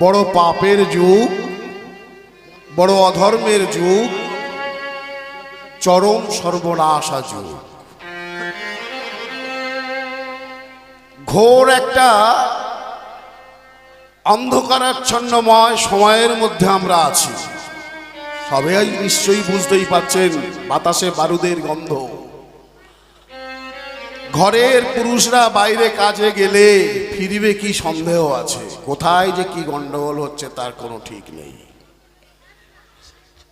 বড় পাপের যুগ, বড় অধর্মের যুগ, চরম সর্বনাশা যুগ। ঘোর একটা অন্ধকারাচ্ছন্নময় সময়ের মধ্যে আমরা আছি। সবাই নিশ্চয়ই বুঝতেই পাচ্ছেন বাতাসে বারুদের গন্ধ। ঘরের পুরুষরা বাইরে কাজে গেলে ফিরবে কি সন্দেহ আছে? কোথায় যে কি গন্ডগোল হচ্ছে তার কোনো ঠিক নেই।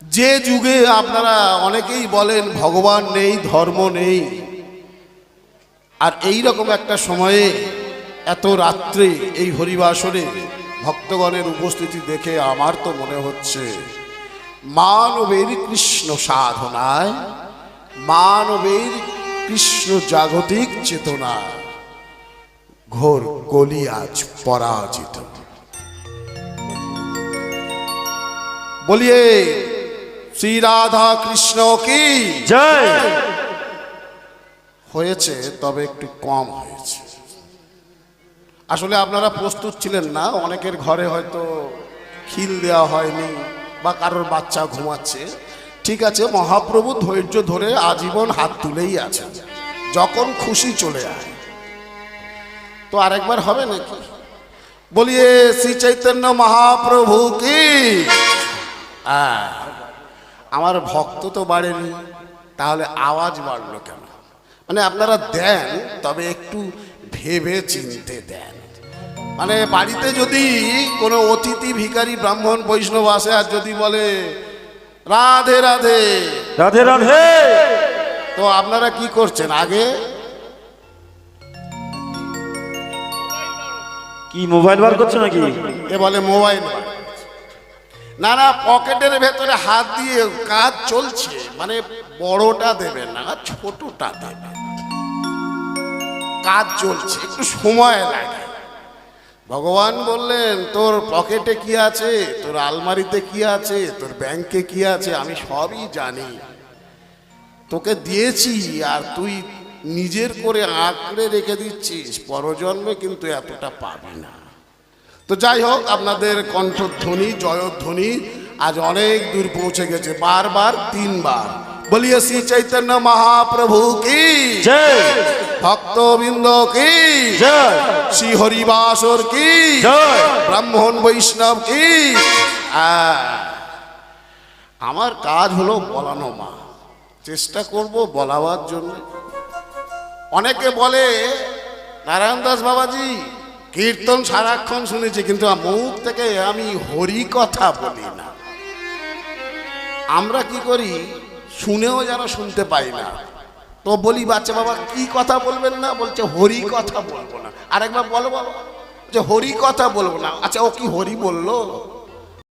যে যুগে আপনারা অনেকেই বলেন, ভগবান নেই, ধর্ম নেই। আর এই রকম একটা সময়ে এত রাত্রে এই হরিবাসরে ভক্তগণের উপস্থিতি দেখে আমার তো মনে হচ্ছে, মানবের কৃষ্ণ সাধনায়, মানবের কৃষ্ণ জাগতিক চেতনা। ঘোর কলি আজ পরাজিত। বলিয়ে শ্রী রাধা কৃষ্ণ কি? জয়। হয়েছে তবে একটু কম হয়েছে। আসলে আপনারা প্রস্তুত ছিলেন না অনেকের ঘরে হয়তো খিল দেওয়া হয়নি বা কারোর বাচ্চা ঘুমাচ্ছে। ঠিক আছে, মহাপ্রভু ধৈর্য ধরে আজীবন হাত তুলেই আছেন। যখন খুশি চলে আয়। তো আরেকবার হবে নাকি? বলিয়ে শ্রী চৈতন্য মহাপ্রভু কি? আমার ভক্ত তো বাড়েনি, তাহলে আওয়াজ বাড়লো কেন? মানে আপনারা দেন, তবে একটু ভেবে চিনতে দেন। মানে বাড়িতে যদি কোনো অতিথি ভিখারি ব্রাহ্মণ বৈষ্ণব আসে আর যদি বলে রাধে রাধে। রাধে রাধে। তো আপনারা কি করছেন আগে? কি মোবাইল বার করছ নাকি? এ বলে মোবাইল না না পকেটের ভেতরে হাত দিয়ে কাজ চলছে মানে বড়টা দেবেন না ছোটটা দেবেন। কাজ চলছে একটু সময় লাগে। ভগবান বললেন, তোর পকেটে কি আছে? তোর আলমারিতে কি আছে? তোর ব্যাংকে কি আছে? আমি সবই জানি। তোকে দিয়েছি আর তুই নিজের করে আঁকড়ে রেখে দিচ্ছিস। পরজন্মে কিন্তু এতটা পাবি না। তো যাই হোক, আপনাদের কণ্ঠধ্বনি, জয়ধ্বনি আজ অনেক দূর পৌঁছে গেছে, বারবার, তিনবার। বলিয়ে শ্রী চৈতন্য মহাপ্রভু কি? ভক্তবৃন্দ কি? জয়। শ্রী হরিবাসর কি? জয়। ব্রাহ্মণ বৈষ্ণব কি? আমার কাজ হলো বলানো মা। চেষ্টা করব বলাবার জন্য। অনেকে বলে নারায়ণ দাস বাবাজি কীর্তন সারাক্ষণ শুনেছি কিন্তু মুখ থেকে আমি হরি কথা বলি না। আমরা কি করি? শুনেও যেন শুনতে পাই না। তো বলি, বাচ্চা বাবা, কি কথা বলবেন না? বলছে, হরি কথা বলব না। আরেকবার বলো বাবা যে হরি কথা বলব না। আচ্ছা ও কি হরি বলল?